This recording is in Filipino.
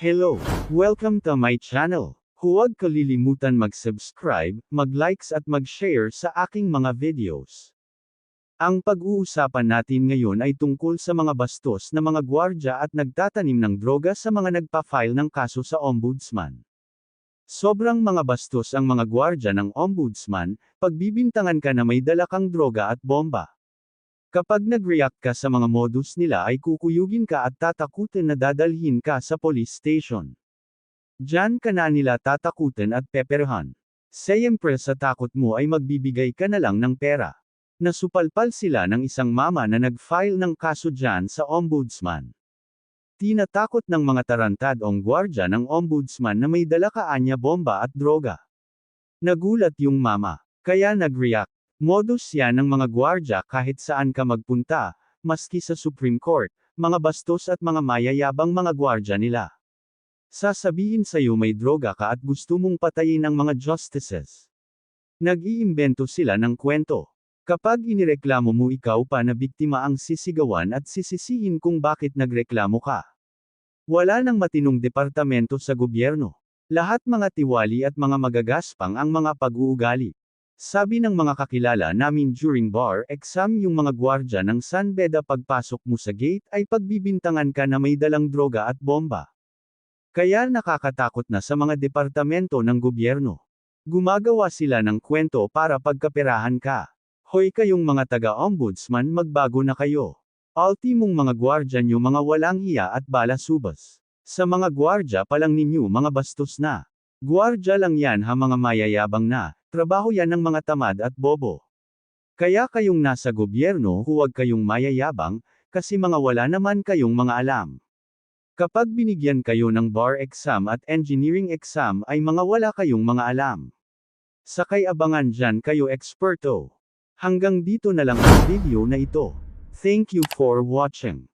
Hello! Welcome to my channel. Huwag kalilimutan mag-subscribe, mag-likes at mag-share sa aking mga videos. Ang pag-uusapan natin ngayon ay tungkol sa mga bastos na mga gwardya at nagtatanim ng droga sa mga nagpa-file ng kaso sa ombudsman. Sobrang mga bastos ang mga gwardya ng ombudsman, pagbibintangan ka na may dala kang droga at bomba. Kapag nag-react ka sa mga modus nila ay kukuyugin ka at tatakutin na dadalhin ka sa police station. Diyan ka na nila tatakutin at peperhan. Siyempre sa takot mo ay magbibigay ka na lang ng pera. Nasupalpal sila ng isang mama na nag-file ng kaso dyan sa ombudsman. Tinatakot ng mga tarantadong gwardya ng ombudsman na may dala kaanya bomba at droga. Nagulat yung mama, kaya nag-react. Modus yan ng mga gwardya kahit saan ka magpunta, maski sa Supreme Court, mga bastos at mga mayayabang mga gwardya nila. Sasabihin sa'yo may droga ka at gusto mong patayin ang mga justices. Nag-iimbento sila ng kwento. Kapag inireklamo mo ikaw pa na biktima ang sisigawan at sisisihin kung bakit nagreklamo ka. Wala nang matinong departamento sa gobyerno. Lahat mga tiwali at mga magagaspang ang mga pag-uugali. Sabi ng mga kakilala namin during bar exam yung mga gwardya ng San Beda pagpasok mo sa gate ay pagbibintangan ka na may dalang droga at bomba. Kaya nakakatakot na sa mga departamento ng gobyerno. Gumagawa sila ng kwento para pagkaperahan ka. Hoy kayong mga taga-ombudsman magbago na kayo. Ultimong mga gwardya nyo mga walang hiya at balasubas. Sa mga gwardya pa lang ninyo mga bastos na. Gwardya lang yan ha mga mayayabang na, trabaho yan ng mga tamad at bobo. Kaya kayong nasa gobyerno huwag kayong mayayabang, kasi mga wala naman kayong mga alam. Kapag binigyan kayo ng bar exam at engineering exam ay mga wala kayong mga alam. Sakay abangan dyan kayo eksperto. Hanggang dito na lang ang video na ito. Thank you for watching.